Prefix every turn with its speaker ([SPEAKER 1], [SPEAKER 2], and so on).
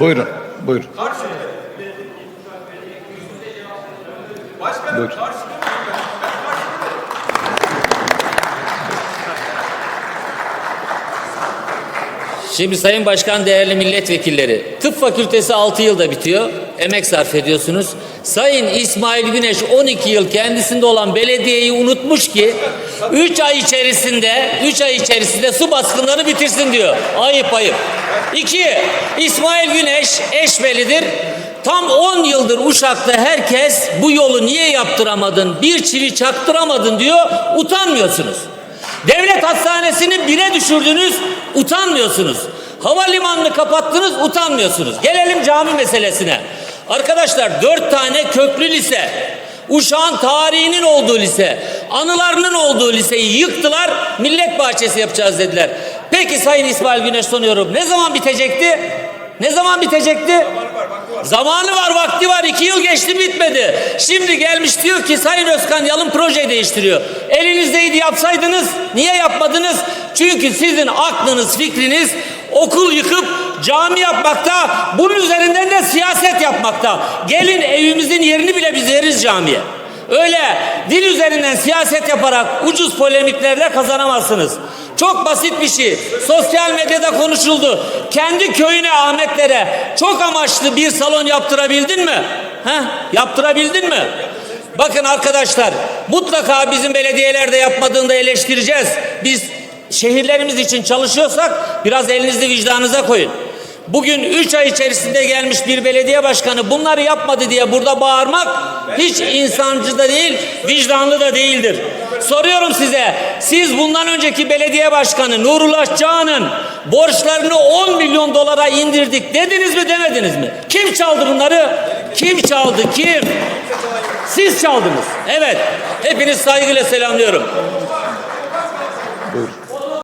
[SPEAKER 1] Buyurun, buyurun.
[SPEAKER 2] Başkanım
[SPEAKER 1] Buyur.
[SPEAKER 3] Şimdi Sayın Başkan, değerli milletvekilleri, tıp fakültesi 6 yılda bitiyor. Emek sarf ediyorsunuz. Sayın İsmail Güneş 12 yıl kendisinde olan belediyeyi unutmuş ki 3 ay içerisinde 3 ay içerisinde su baskınlarını bitirsin diyor. Ayıp ayıp. 2. İsmail Güneş eşmelidir. Tam 10 yıldır Uşak'ta herkes bu yolu niye yaptıramadın, bir çivi çaktıramadın diyor. Utanmıyorsunuz. Devlet hastanesini bire düşürdünüz, utanmıyorsunuz. Havalimanını kapattınız, utanmıyorsunuz. Gelelim cami meselesine. Arkadaşlar dört tane köklü lise, Uşağın tarihinin olduğu lise, anılarının olduğu liseyi yıktılar, millet bahçesi yapacağız dediler. Peki Sayın İsmail Güneş soruyorum, ne zaman bitecekti? Ne zaman bitecekti? Zamanı var, vakti var. İki yıl geçti bitmedi. Şimdi gelmiş diyor ki Sayın Özkan Yalın projeyi değiştiriyor. Elinizdeydi yapsaydınız. Niye yapmadınız? Çünkü sizin aklınız, fikriniz okul yıkıp cami yapmakta. Bunun üzerinden de siyaset yapmakta. Gelin evimizin yerini bile biz veririz camiye. Öyle dil üzerinden siyaset yaparak ucuz polemiklerle kazanamazsınız. Çok basit bir şey. Sosyal medyada konuşuldu. Kendi köyüne Ahmetlere çok amaçlı bir salon yaptırabildin mi? Heh, yaptırabildin mi? Bakın arkadaşlar mutlaka bizim belediyelerde yapmadığında eleştireceğiz. Biz şehirlerimiz için çalışıyorsak biraz elinizi vicdanınıza koyun. Bugün 3 ay içerisinde gelmiş bir belediye başkanı bunları yapmadı diye burada bağırmak hiç insancı da değil, vicdanlı da değildir. Soruyorum size, siz bundan önceki belediye başkanı Nurullah Can'ın borçlarını 10 milyon dolara indirdik dediniz mi demediniz mi? Kim çaldı bunları? Kim çaldı? Kim? Siz çaldınız. Evet. Hepiniz saygıyla selamlıyorum.